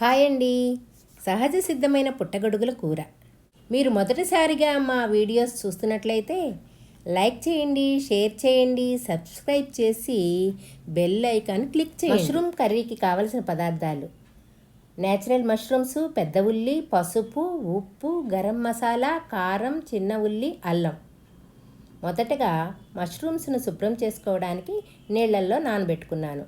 Hi అండి. సహజ సిద్ధమైన పుట్టగొడుగుల కూర. మీరు మొదటిసారిగా మా వీడియోస్ చూస్తున్నట్లయితే లైక్ చేయండి షేర్ చేయండి సబ్స్క్రైబ్ చేసి బెల్ ఐకాన్ క్లిక్ చేయండి. మష్రూమ్ కర్రీకి కావలసిన పదార్థాలు. నేచురల్ మష్రూమ్స్ పెద్ద ఉల్లి పసుపు ఉప్పు గరం మసాలా కారం చిన్న ఉల్లి అల్లం. మొదటగా మష్రూమ్స్ను శుభ్రం చేసుకోవడానికి నీళ్ళల్లో నానబెట్టుకున్నాను.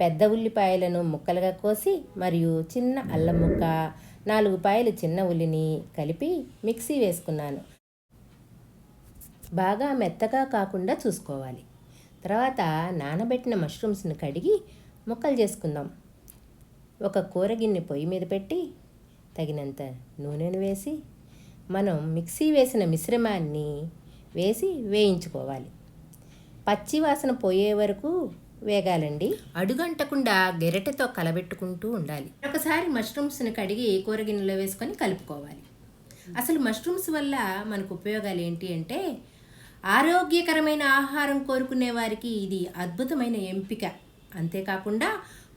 పెద్ద ఉల్లిపాయలను ముక్కలుగా కోసి మరియు చిన్న అల్లం ముక్క నాలుగు పాయలు చిన్న ఉల్లిని కలిపి మిక్సీ వేసుకున్నాను. బాగా మెత్తగా కాకుండా చూసుకోవాలి. తర్వాత నానబెట్టిన మష్రూమ్స్ని కడిగి ముక్కలు చేసుకుందాం. ఒక కూరగిన్ని పొయ్యి మీద పెట్టి తగినంత నూనెను వేసి మనం మిక్సీ వేసిన మిశ్రమాన్ని వేసి వేయించుకోవాలి. పచ్చి వాసన పోయే వరకు వేగాలండి. అడుగంటకుండా గెరటెతో కలబెట్టుకుంటూ ఉండాలి. ఒకసారి మష్రూమ్స్ని కడిగి కూర గిన్నెలో వేసుకొని కలుపుకోవాలి. అసలు మష్రూమ్స్ వల్ల మనకు ఉపయోగాలు ఏంటి అంటే ఆరోగ్యకరమైన ఆహారం కోరుకునే వారికి ఇది అద్భుతమైన ఎంపిక. అంతేకాకుండా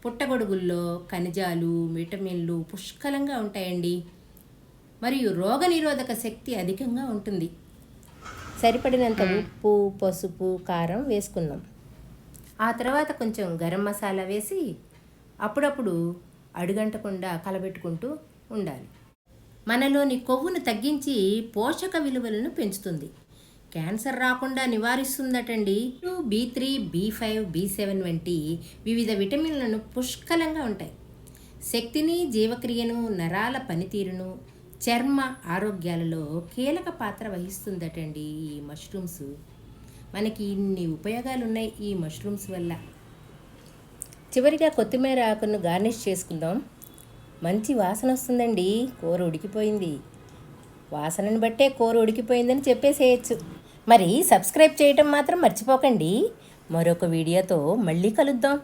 పుట్టగొడుగుల్లో ఖనిజాలు విటమిన్లు పుష్కలంగా ఉంటాయండి. మరియు రోగనిరోధక శక్తి అధికంగా ఉంటుంది. సరిపడినంత ఉప్పు పసుపు కారం వేసుకున్నాం. ఆ తర్వాత కొంచెం గరం మసాలా వేసి అప్పుడప్పుడు అడుగంటకుండా కలబెట్టుకుంటూ ఉండాలి. మనలోని కొవ్వును తగ్గించి పోషక విలువలను పెంచుతుంది. క్యాన్సర్ రాకుండా నివారిస్తుందటండి. B three B five B seven వంటి వివిధ విటమిన్లను పుష్కలంగా ఉంటాయి. శక్తిని జీవక్రియను నరాల పనితీరును చర్మ ఆరోగ్యాలలో కీలక పాత్ర వహిస్తుందటండి ఈ మష్రూమ్స్. మనకి ఇన్ని ఉపయోగాలు ఉన్నాయి ఈ మష్రూమ్స్ వల్ల. చివరిగా కొత్తిమీర ఆకును గార్నిష్ చేసుకుందాం. మంచి వాసన వస్తుందండి. కూర ఉడికిపోయింది. వాసనని బట్టే కూర ఉడికిపోయిందని చెప్పేసేయచ్చు. మరి సబ్స్క్రైబ్ చేయటం మాత్రం మర్చిపోకండి. మరొక వీడియోతో మళ్ళీ కలుద్దాం.